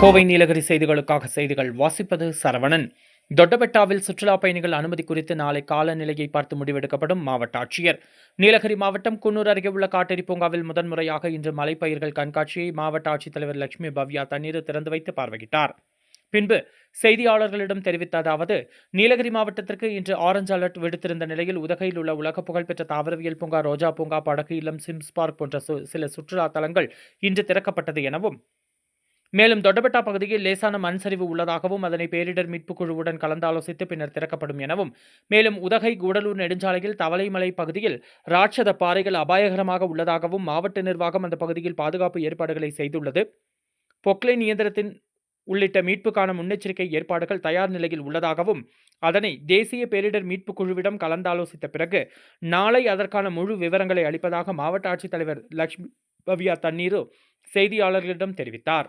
கோவை நீலகிரி செய்திகளுக்காக செய்திகள் வாசிப்பது சரவணன். தொட்டபெட்டாவில் சுற்றுலா பயணிகள் அனுமதி குறித்து நாளை காலநிலையை பார்த்து முடிவெடுக்கப்படும் மாவட்ட ஆட்சியர். நீலகிரி மாவட்டம் குன்னூர் அருகே உள்ள காட்டேரி பூங்காவில் முதன்முறையாக இன்று மலைப்பயிர்கள் கண்காட்சியை மாவட்ட ஆட்சித்தலைவர் லட்சுமி பவ்யா தண்ணீர் திறந்து வைத்து பார்வையிட்டார். பின்பு செய்தியாளர்களிடம் தெரிவித்ததாவது நீலகிரி மாவட்டத்திற்கு இன்று ஆரஞ்சு அலர்ட் விடுத்திருந்த நிலையில் உதகையில் உள்ள உலக புகழ்பெற்ற தாவரவியல் பூங்கா ரோஜா பூங்கா படகு இல்லம் சிம்ஸ் பார்க் போன்ற சு- சில சுற்றுலா தலங்கள் இன்று திறக்கப்பட்டது எனவும் மேலும் தொட்டபெட்டா பகுதியில் லேசான மண் சரிவு உள்ளதாகவும் அதனை பேரிடர் மீட்புக் குழுவுடன் கலந்தாலோசித்து பின்னர் திறக்கப்படும் எனவும் மேலும் உதகை கூடலூர் நெடுஞ்சாலையில் தவளைமலை பகுதியில் ராட்சத பாறைகள் அபாயகரமாக உள்ளதாகவும் மாவட்ட நிர்வாகம் அந்த பகுதியில் பாதுகாப்பு ஏற்பாடுகளை செய்துள்ளது. பொக்லைன் இயந்திரத்தின் உள்ளிட்ட மீட்புக்கான முன்னெச்சரிக்கை ஏற்பாடுகள் தயார் நிலையில் உள்ளதாகவும் அதனை தேசிய பேரிடர் மீட்புக் குழுவிடம் கலந்தாலோசித்த பிறகு நாளை அதற்கான முழு விவரங்களை அளிப்பதாக மாவட்ட ஆட்சித்தலைவர் லட்சுமி பவ்யா தண்ணீரு செய்தியாளர்களிடம் தெரிவித்தார்.